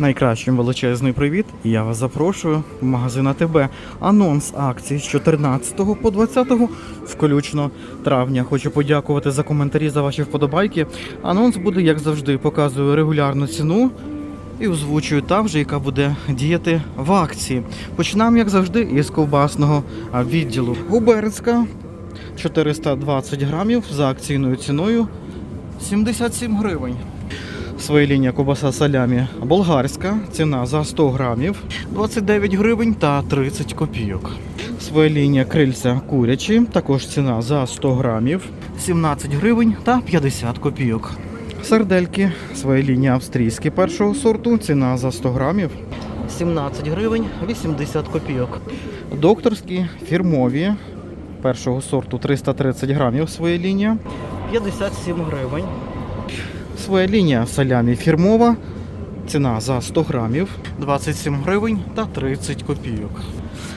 Найкращим величезний привіт. І я вас запрошую в магазин АТБ. Анонс акцій з 14 по 20 включно травня. Хочу подякувати за коментарі за ваші вподобайки. Анонс буде, як завжди, показую регулярну ціну. І озвучую та вже, яка буде діяти в акції. Починаємо, як завжди, із ковбасного відділу. Губернська 420 грамів за акційною ціною 77 гривень. Своєління ковбаса салямі болгарська, ціна за 100 грамів 29 гривень та 30 копійок. Своєління крильця курячі, також ціна за 100 грамів 17 гривень та 50 копійок. Сардельки, своєління австрійські першого сорту, ціна за 100 грамів 17 гривень 80 копійок. Докторські фірмові першого сорту 330 грамів своєління 57 гривень. Своя лінія салямі фірмова. Ціна за 100 грамів 27 гривень та 30 копійок.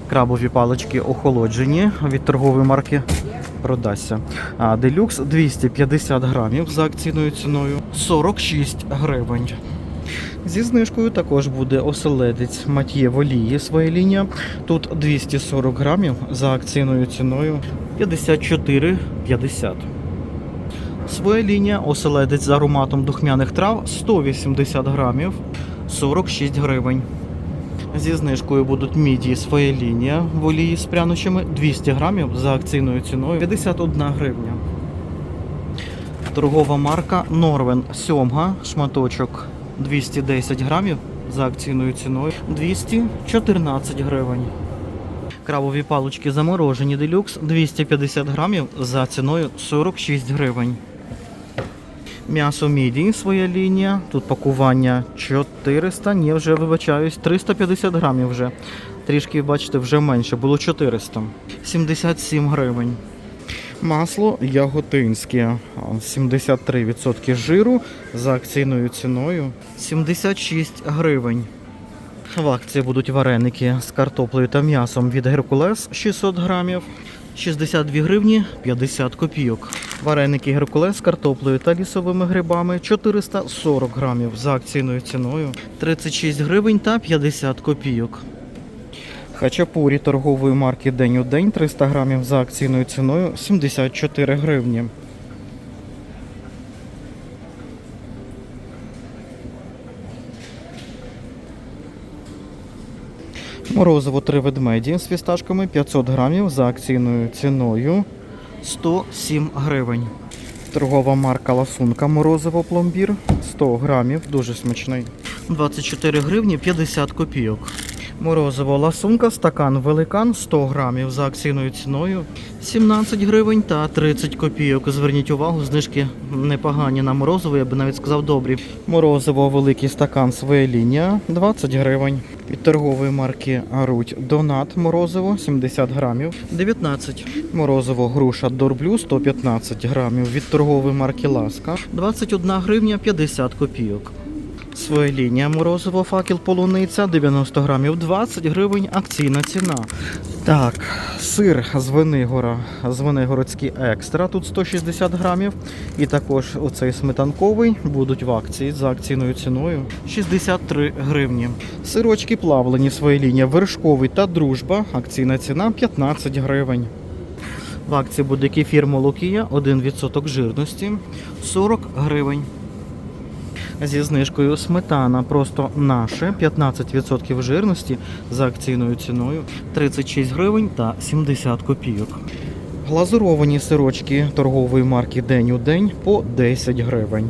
Крабові палички охолоджені від торгової марки продасться. А делюкс 250 грамів за акційною ціною 46 гривень. Зі знижкою також буде оселедець Матьє в олії своя лінія. Тут 240 грамів за акційною ціною 54,50. Своя лінія оселедець з ароматом духмяних трав 180 грамів 46 гривень. Зі знижкою будуть мідії своя лінія в олії з прянощами 200 грамів за акційною ціною 51 гривня. Торгова марка Норвен Сьомга шматочок 210 грамів за акційною ціною 214 гривень. Крабові палички заморожені делюкс 250 грамів за ціною 46 гривень. М'ясо міді, своя лінія. Тут пакування 400, ні, вже вибачаюсь, 350 грамів вже. Трішки, бачите, вже менше, було 400. 77 гривень. Масло яготинське, 73% жиру за акційною ціною 76 гривень. В акції будуть вареники з картоплею та м'ясом від Геркулес 600 грамів. 62 гривні 50 копійок. Вареники Геркулес з картоплею та лісовими грибами 440 грамів за акційною ціною 36 гривень та 50 копійок. Хачапурі торгової марки День у день 300 грамів за акційною ціною 74 гривні. Морозиво три ведмеді з фісташками 500 грамів за акційною ціною 107 гривень. Торгова марка Ласунка морозиво пломбір 100 грамів, дуже смачний. 24 гривні 50 копійок. Морозиво ласунка, стакан великан 100 грамів за акційною ціною 17 гривень та 30 копійок. Зверніть увагу, знижки непогані на морозиво, я би навіть сказав добрі. Морозиво великий стакан своя лінія 20 гривень. Від торгової марки Руть Донат морозиво 70 грамів 19. Морозиво груша Дорблю 115 грамів. Від торгової марки Ласка 21 гривня 50 копійок. Своя лінія морозиво факел полуниця 90 грамів 20 гривень акційна ціна. Так, сир з Венигора, з Венигородський екстра, тут 160 грамів. І також оцей сметанковий будуть в акції за акційною ціною 63 гривні. Сирочки плавлені своя лінія вершковий та дружба. Акційна ціна 15 гривень. В акції буде кефір молокія 1% жирності 40 гривень. Зі знижкою сметана просто наше 15% жирності за акційною ціною 36 гривень та 70 копійок. Глазуровані сирочки торгової марки День у день по 10 гривень.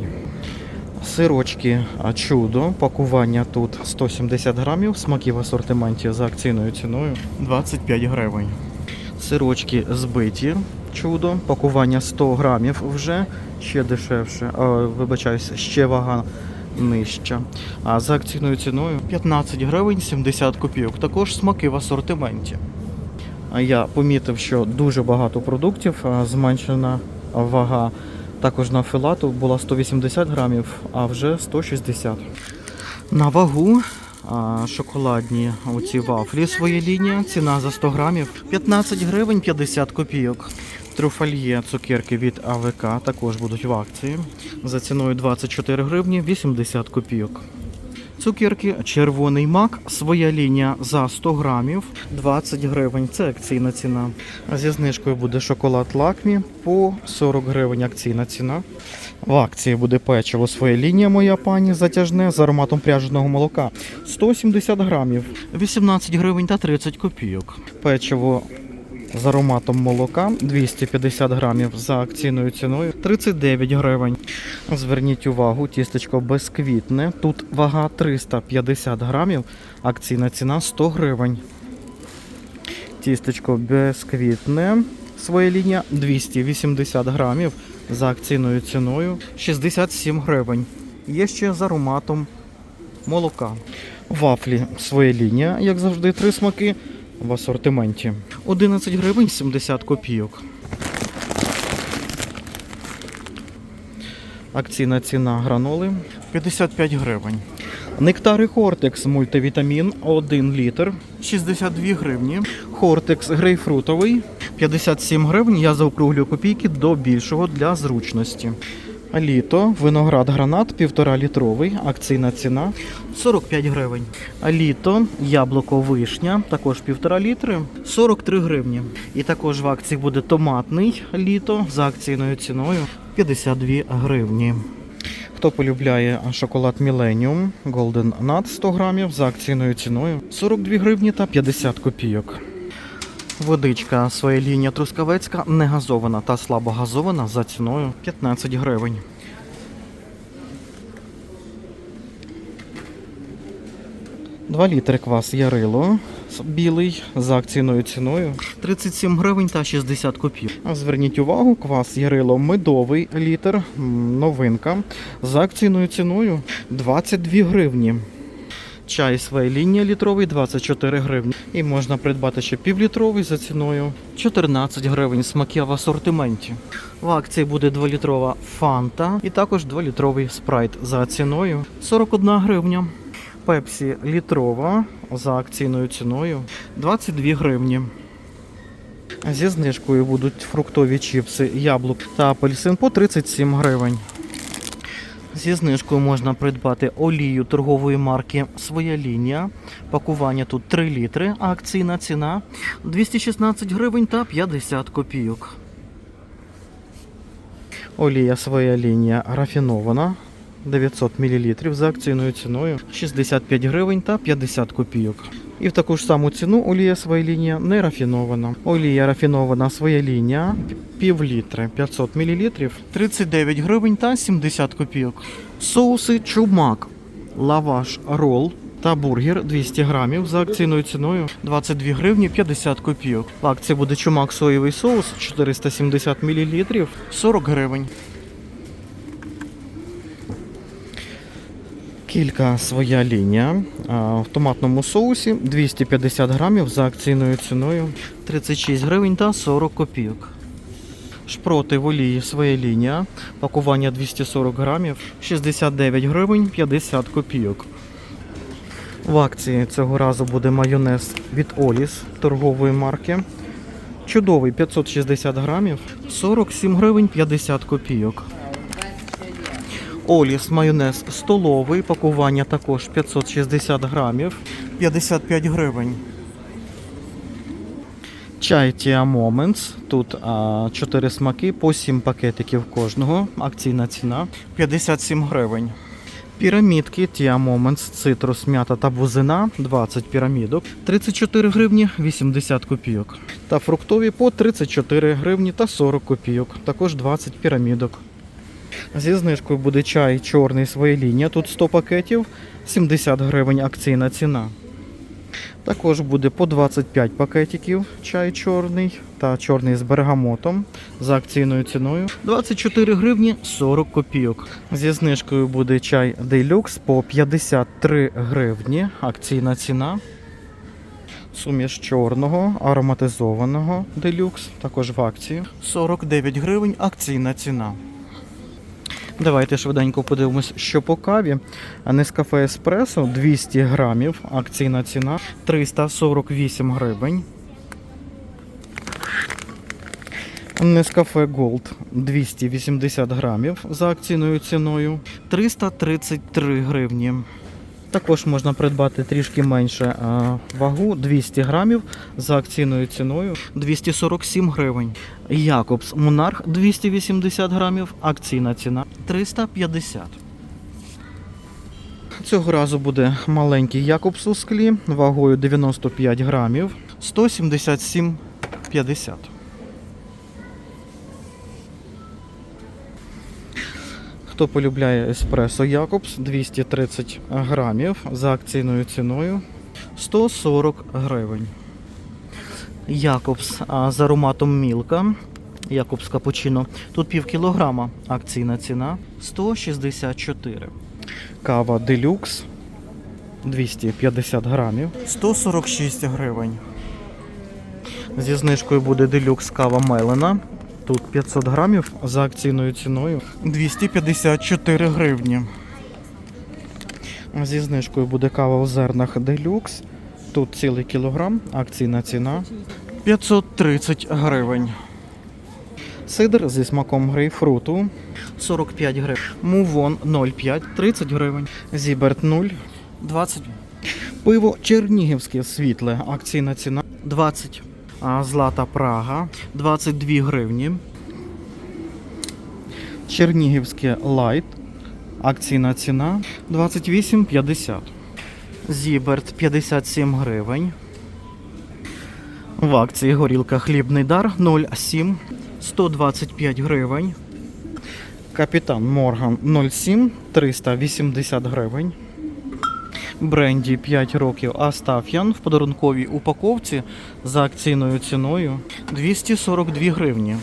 Сирочки чудо, пакування тут 170 грамів, смаки в асортименті за акційною ціною 25 гривень. Сирочки збиті, чудо, пакування 100 грамів вже, ще дешевше, а, вибачаюсь, ще вага нижча. А за акційною ціною 15 гривень 70 копійок. Також смаки в асортименті. Я помітив, що дуже багато продуктів зменшена вага. Також на філату була 180 грамів, а вже 160. На вагу шоколадні оці вафлі своє лінія. Ціна за 100 грамів 15 гривень 50 копійок. Труфальє цукерки від АВК також будуть в акції. За ціною 24 гривні 80 копійок. Цукерки червоний мак, своя лінія за 100 грамів, 20 гривень. Це акційна ціна. Зі знижкою буде шоколад лакмі по 40 гривень акційна ціна. В акції буде печиво своя лінія, моя пані затяжне з ароматом пряженого молока 170 грамів, 18 гривень та 30 копійок. Печиво з ароматом молока 250 грамів за акційною ціною 39 гривень. Зверніть увагу, тістечко безквітне. Тут вага 350 грамів, акційна ціна 100 гривень. Тістечко безквітне. Своя лінія 280 грамів за акційною ціною 67 гривень. Є ще з ароматом молока. Вафлі своя лінія, як завжди, три смаки в асортименті. 11 гривень 70 копійок. Акційна ціна граноли 55 гривень. Нектари Хортекс мультивітамін 1 літр 62 гривні. Хортекс грейпфрутовий 57 гривень. Я заокруглюю копійки до більшого для зручності. Літо, виноград гранат 1,5 літровий, акційна ціна 45 гривень. Літо, яблуко вишня, також 1,5 літри, 43 гривні. І також в акції буде томатний літо за акційною ціною 52 гривні. Хто полюбляє шоколад Millennium Golden Nut 100 грамів за акційною ціною 42 гривні та 50 копійок. Водичка своя лінія трускавецька не газована та слабогазована за ціною 15 гривень. Два літри квас Ярило білий за акційною ціною 37 гривень та 60 копійок. Зверніть увагу, квас Ярило медовий літр, новинка за акційною ціною 22 гривні. Чай своя лінія літровий 24 гривні. І можна придбати ще півлітровий за ціною 14 гривень. Смаки в асортименті. В акції буде 2-літрова фанта і також 2-літровий спрайт за ціною 41 гривня. Пепсі літрова за акційною ціною 22 гривні. Зі знижкою будуть фруктові чіпси, яблук та апельсин по 37 гривень. Зі знижкою можна придбати олію торгової марки Своя лінія. Пакування тут 3 літри, а акційна ціна 216 гривень та 50 копійок. Олія своя лінія рафінована 900 мл за акційною ціною 65 гривень та 50 копійок. І в таку ж саму ціну олія своя лінія не рафінована. Олія рафінована своя лінія пів літри 500 мл 39 гривень та 70 копійок. Соуси чумак, лаваш рол та бургер 200 грамів за акційною ціною 22 гривні 50 копійок. В акції буде чумак соєвий соус 470 мл 40 гривень. Кілька своя лінія в томатному соусі 250 грамів за акційною ціною 36 гривень та 40 копійок. Шпроти в олії своя лінія, пакування 240 грамів 69 гривень 50 копійок. В акції цього разу буде майонез від Оліс торгової марки. Чудовий 560 грамів 47 гривень 50 копійок. Оліс майонез столовий, пакування також 560 грамів, 55 гривень. Чай Tia Moments. Тут а, 4 смаки по 7 пакетиків кожного. Акційна ціна 57 гривень. Пірамідки Tia Moments, цитрус, м'ята та бузина 20 пірамідок, 34 гривні 80 копійок. Та фруктові по 34 гривні та 40 копійок, також 20 пірамідок. Зі знижкою буде чай чорний своя лінія. Тут 100 пакетів, 70 гривень акційна ціна. Також буде по 25 пакетиків чай чорний та чорний з бергамотом за акційною ціною 24 гривні 40 копійок. Зі знижкою буде чай Deluxe по 53 гривні. Акційна ціна. Суміш чорного, ароматизованого Deluxe, також в акції 49 гривень акційна ціна. Давайте швиденько подивимось, що по каві. Нескафе Еспресо 200 грамів, акційна ціна 348 гривень. Нескафе Голд 280 грамів за акційною ціною 333 гривні. Також можна придбати трішки менше вагу 200 грамів за акційною ціною 247 гривень. Якобс Монарх 280 грамів, акційна ціна 350. Цього разу буде маленький Якобс у склі вагою 95 грамів 177,50. Хто полюбляє еспресо Якобс 230 грамів за акційною ціною 140 гривень. Якобс з ароматом Мілка. Якобс капучино. Тут пів кілограма. Акційна ціна 164. Кава Делюкс 250 грамів 146 гривень. Зі знижкою буде делюкс кава Мелена. Тут 500 грамів за акційною ціною 254 гривні. Зі знижкою буде кава у зернах делюкс. Тут цілий кілограм, акційна ціна 530 гривень. Сидр зі смаком грейпфруту 45 гривень. Мувон 0,5 30 гривень. Зіберт 0 20. Пиво Чернігівське світле. Акційна ціна 20. Злата Прага 22 гривні. Чернігівське лайт. Акційна ціна 28,50. Зіберт 57 гривень. В акції горілка хлібний дар 0,7 125 гривень. Капітан Морган 07 380 гривень. Бренді 5 років Астаф'ян в подарунковій упаковці за акційною ціною 242 гривні.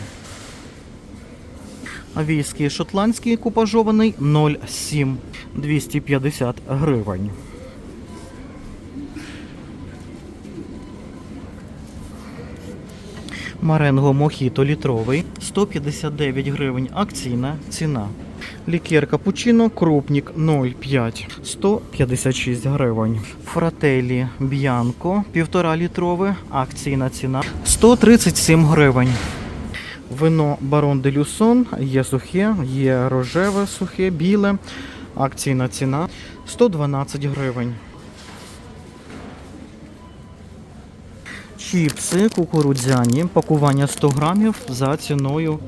Війський шотландський купажований 0,7 250 гривень. Маренго Мохіто літровий 159 гривень. Акційна ціна. Лікер капучино крупнік 0,5 156 гривень. Фрателі Б'янко 1,5 літрове. Акційна ціна 137 гривень. Вино Барон де Люсон є сухе, є рожеве, сухе, біле. Акційна ціна 112 гривень. Чіпси кукурудзяні, пакування 100 грамів за ціною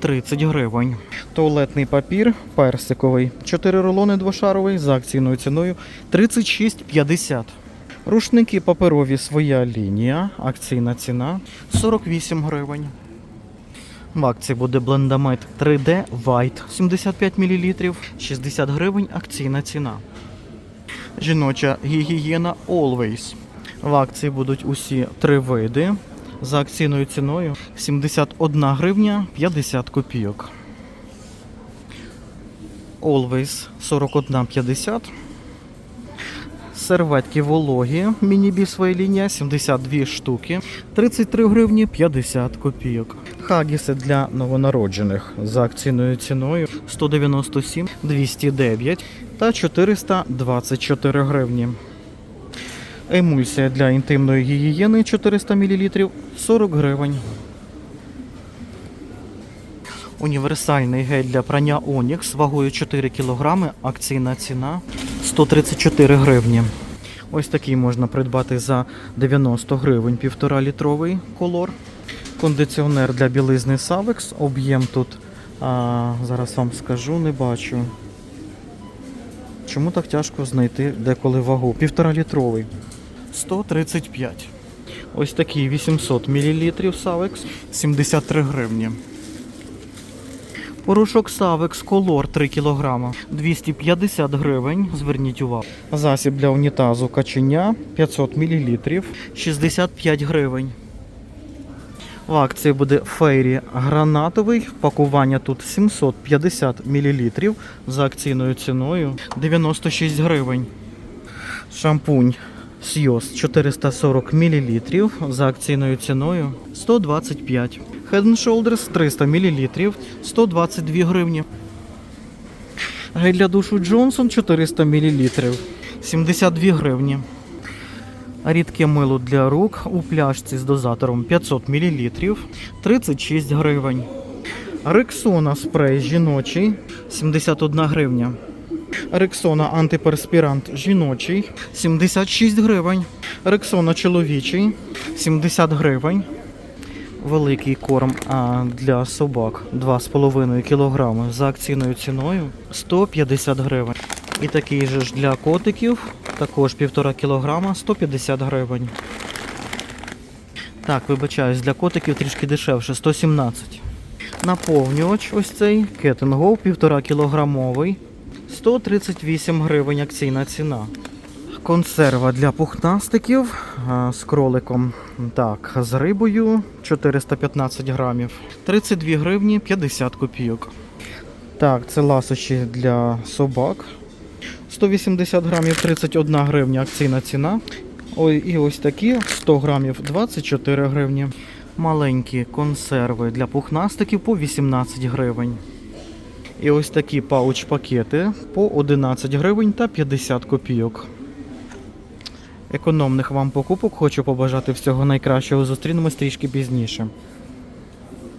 30 гривень. Туалетний папір персиковий, 4 рулони двошаровий за акційною ціною 36,50. Рушники паперові своя лінія, акційна ціна 48 гривень. В акції буде блендамет 3D White 75 мл, 60 гривень акційна ціна. Жіноча гігієна Always. В акції будуть усі три види за акційною ціною 71 гривня 50 копійок. Always 41,50. Серветки вологі міні своя лінія 72 штуки 33 гривні 50 копійок. Хагіси для новонароджених за акційною ціною 197, 209 та 424 гривні. Емульсія для інтимної гігієни 400 мл 40 гривень. Універсальний гель для прання Онікс вагою 4 кг, акційна ціна 134 гривні. Ось такий можна придбати за 90 гривень 1,5 літровий колор. Кондиціонер для білизни Savex. Об'єм тут, а, зараз вам скажу, не бачу. Чому так тяжко знайти деколи вагу? 1,5 літровий. 135. Ось такий 800 мл Savex 73 гривні. Порошок Savex Color 3 кг 250 гривень. Зверніть увагу. Засіб для унітазу каченя 500 мл 65 гривень. В акції буде фейрі гранатовий. Пакування тут 750 мл за акційною ціною 96 гривень. Шампунь Сйоз 440 мл за акційною ціною 125. Head Shoulders 300 мл 122 гривні. Гель для душу Джонсон 400 мл 72 гривні. Рідке мило для рук у пляшці з дозатором 500 мл 36 гривень. Рексона спрей жіночий 71 гривня. Рексона антиперспірант жіночий 76 гривень. Рексона чоловічий 70 гривень. Великий корм для собак 2,5 кг за акційною ціною 150 гривень. І такий же ж для котиків, також 1,5 кг 150 гривень. Так, вибачаюсь, для котиків трішки дешевше 117. Наповнювач ось цей Go 1,5 кілограмовий 138 гривень акційна ціна. Консерва для пухнастиків з кроликом. Так, з рибою 415 грамів. 32 гривні 50 копійок. Так, це ласощі для собак. 180 грамів 31 гривня акційна ціна. Ой, і ось такі 100 грамів 24 гривні. Маленькі консерви для пухнастиків по 18 гривень. І ось такі пауч-пакети по 11 гривень та 50 копійок. Економних вам покупок хочу побажати всього найкращого. Зустрінемось трішки пізніше.